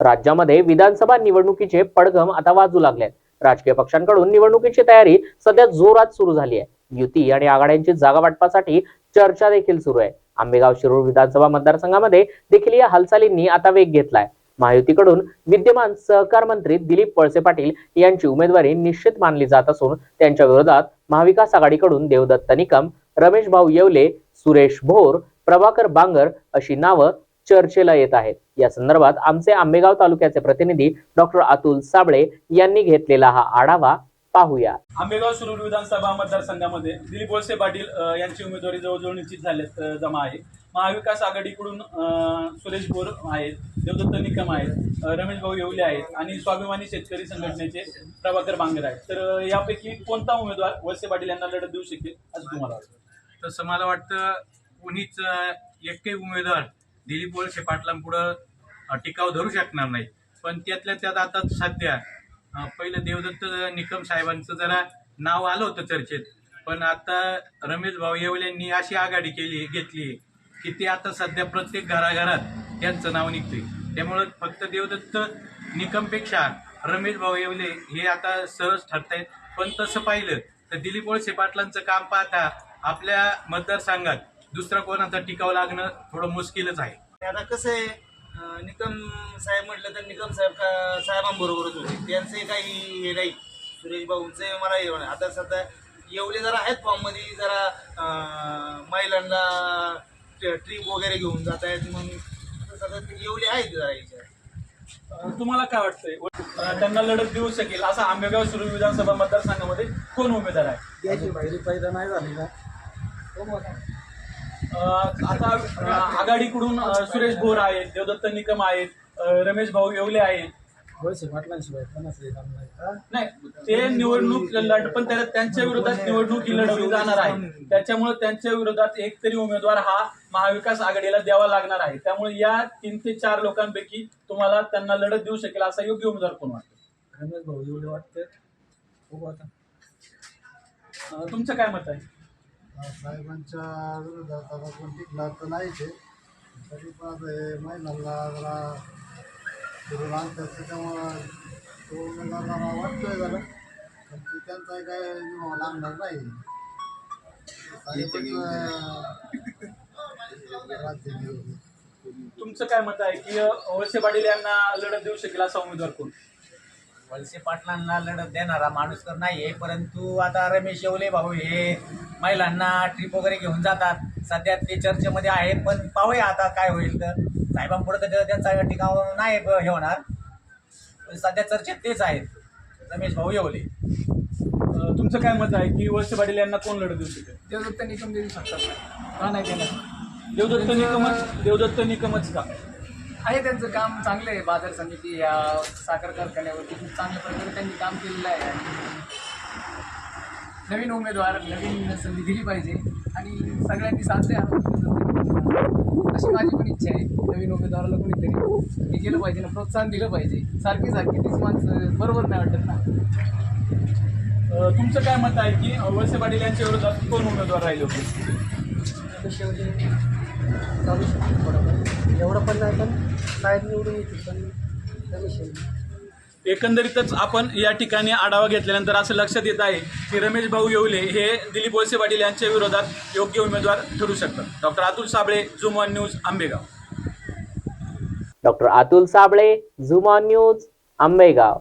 राज्यामध्ये विधानसभा निवडणुकीचे पडघम आता वाजू लागले आहेत राजकीय पक्षांकडून निवडणुकीची तयारी सध्या जोरात सुरू झाली आहे. युती आणि आघाड्यांची जागा वाटपासाठी चर्चा देखील सुरू आहे. आंबेगाव शिरूर विधानसभा मतदारसंघामध्ये देखील या हालचालींनी आता वेग घेतलाय. महायुतीकडून विद्यमान सहकार मंत्री दिलीप वळसे पाटील यांची उमेदवारी निश्चित मानली जात असून त्यांच्या विरोधात महाविकास आघाडीकडून देवदत्त निकम रमेश भाऊ येवले सुरेश भोर प्रभाकर बांगर अशी नावं चर्चेला येत आहेत. या संदर्भात आमचे आंबेगाव तालुक्याचे प्रतिनिधी डॉक्टर अतुल साबळे यांनी घेतलेला हा आढावा पाहूया. आंबेगाव शिरूर विधानसभा मतदारसंघामध्ये दिलीप वळसे पाटील यांची उमेदवारी जवळजवळ निश्चित झाले जमा आहे. महाविकास आघाडीकडून सुरेश बोर आहेत देवदत्त निकम आहेत रमेश भाऊ येवले आहेत आणि स्वाभिमानी शेतकरी संघटनेचे प्रभाकर बांगर आहेत. तर यापैकी कोणता उमेदवार वळसे पाटील यांना लढत देऊ शकेल असं तुम्हाला वाटतं? तसं मला वाटतं कुणीच अं, एकही उमेदवार दिलीप वळसे पाटलांपुढं टिकाव धरू शकणार नाही पण त्यातल्या त्यात आता सध्या पहिलं देवदत्त निकम साहेबांचं जरा नाव आलं होतं चर्चेत. पण आता रमेश भाऊ येवल्यांनी अशी आघाडी केली घेतली की ते आता सध्या प्रत्येक घराघरात त्यांचं नाव निघते त्यामुळं फक्त देवदत्त निकमपेक्षा रमेश भाऊ येवले हे आता सहज ठरतायत. पण तसं पाहिलं तर दिलीप वळसे पाटलांचं काम पाहता आपल्या मतदारसंघात दुसरा कोणाचा टिकाव लागणं थोडं मुश्किलच आहे. आता कसं आहे निकम साहेब म्हटलं तर निकम साहेब का साहेबांबरोबरच होते. त्यांचे काही हे नाही. सुरेश भाऊंचे मला हे नाही. आता सध्या येवले जरा आहेत फॉर्ममध्ये जरा महिलांना ट्रिप वगैरे घेऊन जात आहेत मग आता सध्या ते येवले आहेत जरा तुम्हाला काय वाटतंय? त्यांना लढत देऊ शकेल असा आंबेगाव शिरूर विधानसभा मतदारसंघामध्ये कोण उमेदवार आहे? याची पहिली पैदा नाही झाली ना. आता आघाडीकडून सुरेश भोर आहेत देवदत्त निकम आहेत रमेश भाऊ येवले आहेत. नाही नाही ते निवडणूक लढ पण त्याला त्यांच्या विरोधात निवडणूक ही लढवली जाणार आहे. त्याच्यामुळे त्यांच्या विरोधात एक तरी उमेदवार हा महाविकास आघाडीला द्यावा लागणार आहे. त्यामुळे या तीन ते चार लोकांपैकी तुम्हाला त्यांना लढत देऊ शकेल असा योग्य उमेदवार कोण वाटतो? रमेश भाऊ एवढे वाटते? तुमचं काय मत आहे? साहेबांच्या विरोधात आता कोण तर नाहीच आहे तरी पण आता हे महिलांना जरा फिरून आणतात त्याच्यामुळं तो उमेदवार वाटतोय जरा. पण ते त्यांचा काय लागणार नाही. साहेबच राज्य तुमचं काय मत आहे की अ, वळसे पाटील यांना लढत देऊ शकेल असा उमेदवार कोण? वळसे पाटलांना लढत देणारा माणूस तर नाही आहे परंतु आता रमेश येवले भाऊ हे महिलांना ट्रिप वगैरे घेऊन जातात. सध्या ते चर्चेमध्ये आहेत पण पाहूया आता काय होईल तर. साहेबांपुढे तर त्यांचा टिकाव नाही ब- हे होणार. पण सध्या चर्चेत तेच आहेत. रमेश भाऊ येवले. तुमचं काय मत आहे की वळसे पाटील यांना कोण लढत देऊ शकेल देवदत्त निकम देऊ शकतात. का नाही देणार देवदत्त निकमच देवदत्त निकमच का? आहे त्यांचं काम चांगलं आहे. बाजार समिती या साखर कारखान्यावरती खूप चांगल्या प्रकारे त्यांनी काम केलेलं आहे. आणि नवीन उमेदवार नवीन संधी दिली पाहिजे. आणि सगळ्यांनी साथ द्या अशी माझी पण इच्छा आहे. नवीन उमेदवाराला कोणीतरी हे केलं पाहिजे ना प्रोत्साहन दिलं पाहिजे. सारखी सारखी तीच माणसं बरोबर नाही वाटत ना. तुमचं काय मत आहे की अ, वळसे पाटील यांच्या विरोधात कोण उमेदवार राहिले होते? चालू शकतो थोडंफार. एवढं पण नाही पण साहेब निवडून येतील पण रमेश एकंदरीतच आपण या ठिकाणी आढावा घेतल्यानंतर असं लक्षात येत आहे की रमेश भाऊ येवले हे दिलीप वळसे पाटील यांच्या विरोधात योग्य उमेदवार ठरू शकतात. डॉक्टर अतुल साबळे झुम one news Ambegaon. Doctor Atul Sable झुमॉन news Ambegaon.